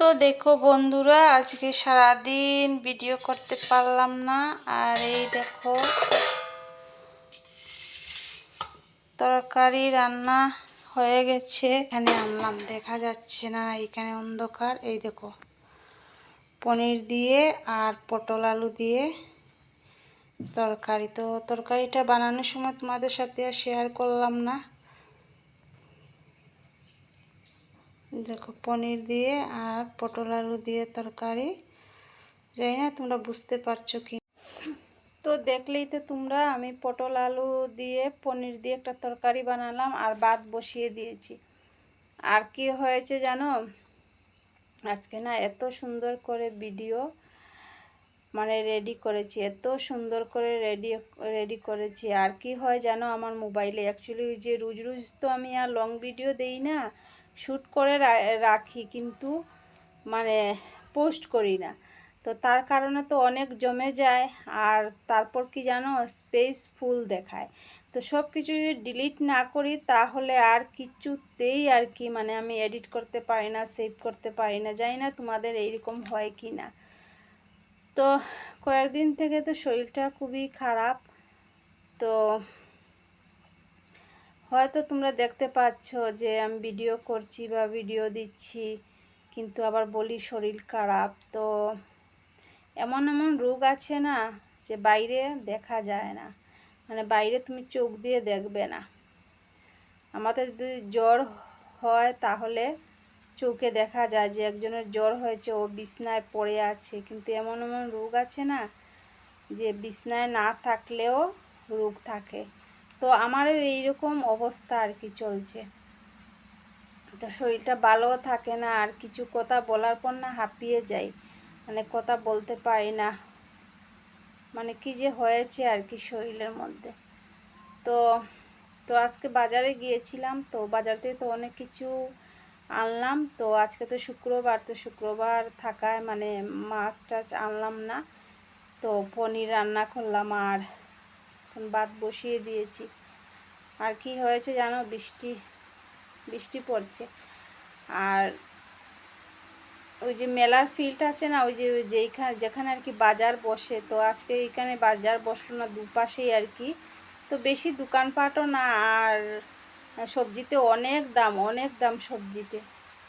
তো দেখো বন্ধুরা, আজকে সারাদিন ভিডিও করতে পারলাম না। আর এই দেখো, তরকারি রান্না হয়ে গেছে। এখানে আনলাম, দেখা যাচ্ছে না, এখানে অন্ধকার। এই দেখো, পনির দিয়ে আর পটল আলু দিয়ে তরকারি। তো তরকারিটা বানানোর সময় তোমাদের সাথে আর শেয়ার করলাম না। দেখো, পনির দিয়ে আর পটল আলু দিয়ে তরকারি। যাই না তোমরা বুঝতে পারছ কি তো দেখলেই তো তোমরা, আমি পটল আলু দিয়ে, পনির দিয়ে একটা তরকারি বানালাম আর ভাত বসিয়ে দিয়েছি। আর কি হয়েছে জানো? আজকে না এত সুন্দর করে ভিডিও মানে রেডি করেছি, এত সুন্দর করে রেডি রেডি করেছি। আর কি হয় জানো, আমার মোবাইলে অ্যাকচুয়ালি যে রুজ রুজ তো আমি আর লং ভিডিও দেই না শ্যুট করে রাখি কিন্তু মানে পোস্ট করি না। তো তার কারণে তো অনেক জমে যায় আর তারপর কি জানো স্পেস ফুল দেখায়। তো সব কিছু যদি ডিলিট না করি তাহলে আর কিছুতেই আর কি মানে আমি এডিট করতে পারি না সেভ করতে পারি না। জানি না তোমাদের এইরকম হয় কি না। তো কয়েকদিন থেকে তো শরীরটা খুবই খারাপ। তো হয়তো তোমরা দেখতে পাচ্ছ যে আমি ভিডিও করছি বা ভিডিও দিচ্ছি, কিন্তু আবার বলি শরীর খারাপ। তো এমন এমন রোগ আছে না যে বাইরে দেখা যায় না। মানে বাইরে তুমি চোখ দিয়ে দেখবে না। আমাদের যদি জ্বর হয় তাহলে চোখে দেখা যায় যে একজনের জ্বর হয়েছে, ও বিছনায় পড়ে আছে। কিন্তু এমন এমন রোগ আছে না যে বিছনায় না থাকলেও রোগ থাকে। তো আমারও এইরকম অবস্থা আর কি চলছে। তো শরীরটা ভালোও থাকে না, আর কিছু কথা বলার পর না হাঁপিয়ে যাই। মানে কথা বলতে পারি না। মানে কি যে হয়েছে আর কি শরীরের মধ্যে। তো তো আজকে বাজারে গিয়েছিলাম, তো বাজার থেকে তো অনেক কিছু আনলাম। তো আজকে তো শুক্রবার তো শুক্রবার থাকায় মানে মাছ টাছ আনলাম না। তো পনির রান্না করলাম আর ভাত বসিয়ে দিয়েছি। আর কি হয়েছে জানো? বৃষ্টি বৃষ্টি পড়ছে। আর ওই যে মেলার ফিল্ড আছে না, ওই যে যেইখানে যেখানে আর কি বাজার বসে, তো আজকে এইখানে বাজার বসল না, দুপাশেই আর কি। তো বেশি দোকানপাটও না, আর সবজিতে অনেক দাম অনেক দাম সবজিতে।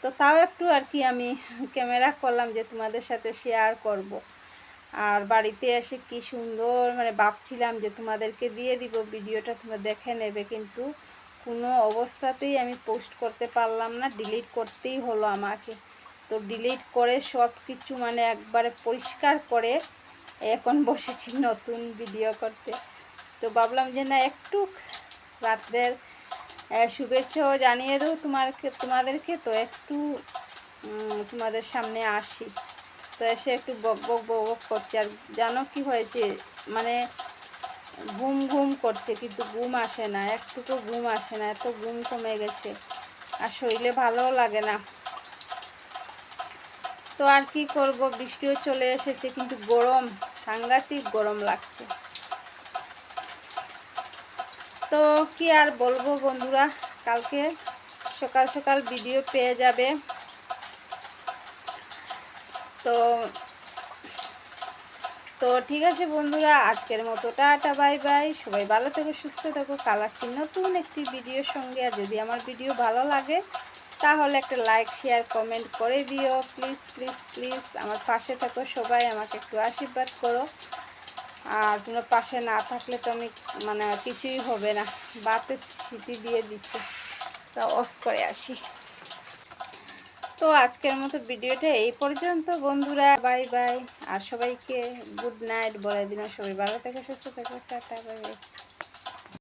তো তাও একটু আর কি আমি ক্যামেরা করলাম যে তোমাদের সাথে শেয়ার করব। আর বাড়িতে এসে কি সুন্দর মানে ভাবছিলাম যে তোমাদেরকে দিয়ে দিব, ভিডিওটা তোমরা দেখে নেবে, কিন্তু কোনো অবস্থাতেই আমি পোস্ট করতে পারলাম না ডিলিট করতেই হলো আমাকে। তো ডিলিট করে সব কিছু মানে একবারে পরিষ্কার করে এখন বসেছি নতুন ভিডিও করতে। তো ভাবলাম যে না, একটু রাত্রের শুভেচ্ছাও জানিয়ে দেবো তোমারকে, তোমাদেরকে তো একটু তোমাদের সামনে আসি। তো এসে একটু বক বক বক বক করছে। আর জানো কি হয়েছে? মানে ঘুম ঘুম করছে, কিন্তু ঘুম আসে না। একটুকু ঘুম আসে না। এত ঘুম কমে গেছে। আর শরীরে ভালোও লাগে না। তো আর কি করব? বৃষ্টিও চলে এসেছে, কিন্তু গরম, সাংঘাতিক গরম লাগছে। তো কি আর বলব বন্ধুরা? কালকে সকাল সকাল ভিডিও পেয়ে যাবে। তো তো ঠিক আছে বন্ধুরা, আজকের মতো টাটা, বাই বাই। সবাই ভালো থেকো, সুস্থ থাকো। কালার চিহ্ন নতুন একটি ভিডিওর সঙ্গে। আর যদি আমার ভিডিও ভালো লাগে, তাহলে একটা লাইক, শেয়ার, কমেন্ট করে দিও। প্লিজ প্লিজ প্লিজ, আমার পাশে থাকো সবাই, আমাকে একটু আশীর্বাদ করো। আর তোমরা পাশে না থাকলে তো আমি মানে কিছুই হবে না। বাতে সিটি দিয়ে দিচ্ছে। তা অফ করে আসি। তো আজকের মতো ভিডিওটা এই পর্যন্ত, বন্ধুরা। Bye bye. আর সবাইকে গুড নাইট বলে দিন সবাই ভালো থেকে, সুস্থ থাকে। Tata, bye bye.